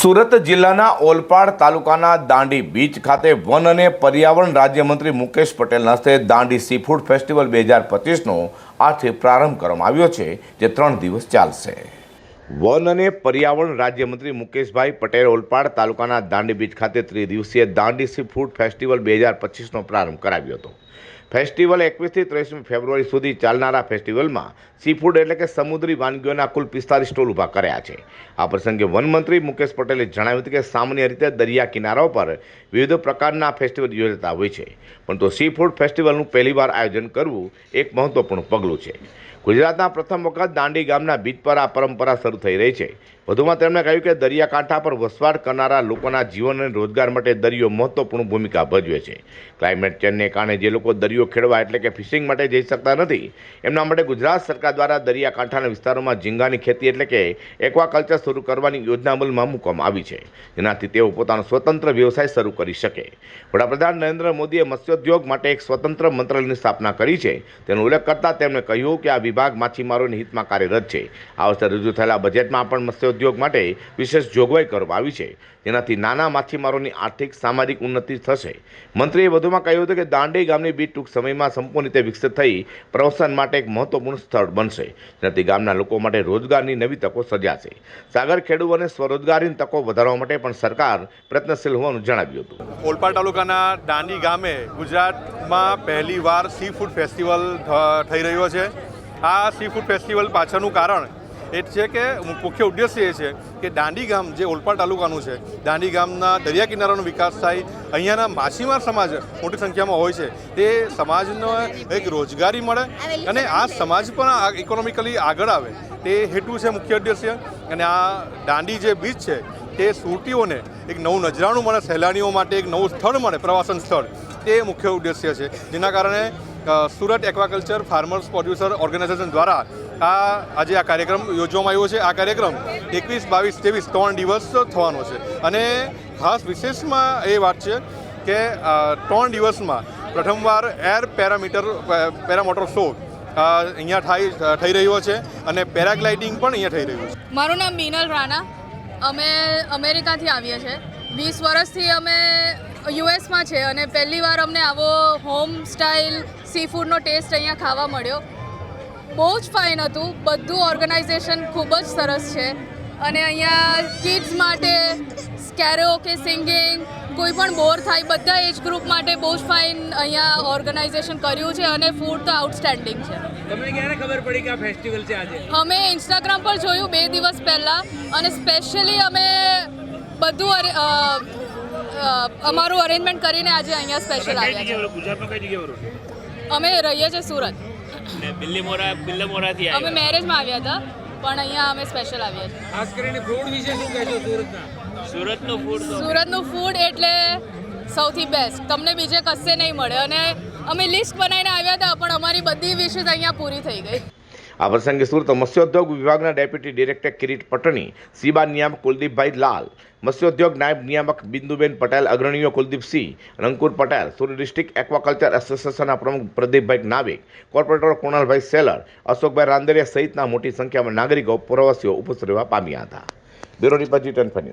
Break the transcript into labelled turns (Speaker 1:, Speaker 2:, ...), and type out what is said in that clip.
Speaker 1: સુરત જિલ્લાના ઓલપાડ તાલુકાના દાંડી બીચ ખાતે વન અને પર્યાવરણ રાજ્યમંત્રી મુકેશ પટેલના હસ્તે દાંડી સીફૂડ ફેસ્ટિવલ બે હજાર પચીસનો આજથી પ્રારંભ કરવામાં આવ્યો છે, જે ત્રણ દિવસ ચાલશે. વન અને પર્યાવરણ રાજ્યમંત્રી મુકેશભાઈ પટેલ ઓલપાડ તાલુકાના દાંડી બીચ ખાતે ત્રિદિવસીય દાંડી સી ફૂડ ફેસ્ટિવલ બે હજાર પચીસનો પ્રારંભ કરાવ્યો હતો. ફેસ્ટિવલ એકવીસથી ત્રેવીસમી ફેબ્રુઆરી સુધી ચાલનારા ફેસ્ટિવલમાં સીફૂડ એટલે કે સમુદ્રી વાનગીઓના કુલ પિસ્તાલીસ સ્ટોલ ઊભા કર્યા છે. આ પ્રસંગે વનમંત્રી મુકેશ પટેલે જણાવ્યું હતું કે સામાન્ય રીતે દરિયા કિનારાઓ પર વિવિધ પ્રકારના ફેસ્ટિવલ યોજાતા હોય છે. પરંતુ સી ફૂડ ફેસ્ટિવલનું પહેલીવાર આયોજન કરવું એક મહત્વપૂર્ણ પગલું છે. ગુજરાતના પ્રથમ વખત દાંડી ગામના બીચ પર આ પરંપરા શરૂ થઈ રહી છે. વધુમાં તેમણે કહ્યું કે દરિયાકાંઠા પર વસવાટ કરનારા લોકોના જીવન અને રોજગાર માટે દરિયો મહત્વપૂર્ણ ભૂમિકા ભજવે છે. ક્લાઇમેટ ચેન્જને કારણે જે લોકો દરિયો ખેડવા એટલે કે ફિશિંગ માટે જઈ શકતા નથી, એમના માટે ગુજરાત સરકાર દ્વારા દરિયાકાંઠાના વિસ્તારોમાં ઝીંગાની ખેતી એટલે કે એક્વાકલ્ચર શરૂ કરવાની યોજના અમલમાં મૂકવામાં આવી છે. જેનાથી તેઓ પોતાનો સ્વતંત્ર વ્યવસાય શરૂ કરી શકે. વડાપ્રધાન નરેન્દ્ર મોદીએ મત્સ્યોદ્યોગ માટે એક સ્વતંત્ર મંત્રાલયની સ્થાપના કરી છે. તેનો ઉલ્લેખ કરતાં તેમણે કહ્યું કે આ વિભાગ માછીમારોની હિતમાં કાર્યરત છે. આ વર્ષે રજૂ થયેલા બજેટમાં પણ મત્સ્યોદ્યોગ માટે વિશેષ જોગવાઈ કરવામાં આવી છે. જેનાથી નાના માછીમારોની આર્થિક, સામાજિક ઉન્નતિ થશે. મંત્રીએ વધુમાં કહ્યું હતું કે દાંડી ગામની બીચ ટૂંક સમયમાં સંપૂર્ણ રીતે વિકસિત થઈ પ્રવાસન માટે એક મહત્વપૂર્ણ સ્થળ બનશે. જેનાથી ગામના લોકો માટે રોજગારની નવી તકો સર્જાશે. સાગર ખેડૂ અને સ્વરોજગારીની તકો વધારવા માટે પણ સરકાર પ્રયત્નશીલ હોવાનું જણાવ્યું હતું.
Speaker 2: ઓલપાડ તાલુકાના દાંડી ગામે ગુજરાતમાં પહેલીવાર સી ફૂડ ફેસ્ટિવલ થઈ રહ્યો છે. આ સી ફૂડ ફેસ્ટિવલ પાછળનું કારણ એ છે કે મુખ્ય ઉદ્દેશ્ય એ છે કે દાંડી ગામ જે ઓલપાડ તાલુકાનું છે, દાંડી ગામના દરિયા કિનારાનો વિકાસ થાય. અહીંયાના માછીમાર સમાજ મોટી સંખ્યામાં હોય છે. તે સમાજનો એક રોજગારી મળે અને આ સમાજ પણ ઇકોનોમિકલી આગળ આવે. તે હેતુ છે મુખ્ય ઉદ્દેશ્ય. અને આ દાંડી જે બીચ છે, તે સુરતીઓને એક નવું નજરાણું મળે, સહેલાણીઓ માટે એક નવું સ્થળ મળે, પ્રવાસન સ્થળ. તે મુખ્ય ઉદ્દેશ્ય છે. જેના કારણે Surat aquaculture farmers producer organisation દ્વારા આ આજે આ કાર્યક્રમ યોજવામાં આવ્યો છે. આ કાર્યક્રમ એકવીસ, બાવીસ, ત્રેવીસ ત્રણ દિવસ થવાનો છે. અને ખાસ વિશેષમાં એ વાત છે કે ત્રણ દિવસમાં પ્રથમવાર એર પેરામીટર પેરામોટર શો અહીંયા થાય થઈ રહ્યો છે અને પેરાગ્લાઇડિંગ પણ અહીંયા થઈ રહ્યું છે.
Speaker 3: મારું નામ મીનલ રાણા. અમે અમેરિકાથી આવીએ છીએ. વીસ વર્ષથી અમે યુએસમાં છે અને પહેલી વાર અમને આવો હોમ સ્ટાઇલ સી ફૂડનો ટેસ્ટ અહીંયા ખાવા મળ્યો. બહુ જ ફાઇન હતું. બધું ઓર્ગેનાઇઝેશન ખૂબ જ સરસ છે. અને અહીંયા કિડ્સ માટે સ્કેરો કે સિંગિંગ કોઈ પણ બોર થાય બધા એજ ગ્રુપ માટે બહુ જ ફાઇન અહીંયા ઓર્ગેનાઇઝેશન કર્યું છે અને ફૂડ તો આઉટસ્ટેન્ડિંગ છે.
Speaker 4: તમને ક્યારે ખબર પડી કે આ ફેસ્ટિવલ છે આજે?
Speaker 3: અમે ઇન્સ્ટાગ્રામ પર જોયું બે દિવસ પહેલાં અને સ્પેશિયલી અમે બધું અમારું અરેન્જમેન્ટ કરીને આજે અહીંયા સ્પેશિયલ આવ્યા
Speaker 4: જગ્યાએ ગુજરાતમાં કઈ જગ્યાએ
Speaker 3: છે? અમે રહીએ છીએ સુરત.
Speaker 4: ને બિલ્લી મોરા બિલ્લા મોરાથી
Speaker 3: અમે મેરેજમાં આવ્યા હતા પણ અહીંયા અમે સ્પેશિયલ આવ્યા છીએ.
Speaker 4: ખાસ કરીને ફૂડ વિશે શું કહેશો સુરતના? સુરતનું ફૂડ
Speaker 3: સુરતનું ફૂડ એટલે સૌથી બેસ્ટ તમને બીજે કશે નહીં મળે. અને અમે લિસ્ટ બનાવીને આવ્યા હતા પણ અમારી બધી વિશેષ અહીંયા પૂરી થઈ ગઈ.
Speaker 1: આ પ્રસંગે સુરત મત્સ્યોદ્યોગ વિભાગના ડેપ્યુટી ડિરેક્ટર કિરીટ પટણી, સીબા નિયામક કુલદીપભાઈ લાલ, મત્સ્યોદ્યોગ નાયબ નિયામક બિંદુબેન પટેલ, અગ્રણીઓ કુલદીપસિંહ અંકુર પટેલ, સુરત ડિસ્ટ્રિક્ટ એક્વાકલ્ચર એસોસિએશનના પ્રમુખ પ્રદીપભાઈ નાવિક, કોર્પોરેટર કુણાલભાઈ સેલર, અશોકભાઈ રાંદેરિયા સહિતના મોટી સંખ્યામાં નાગરિકો, પ્રવાસીઓ ઉપસ્થિત રહેવા પામ્યા હતા. Bureau report ten news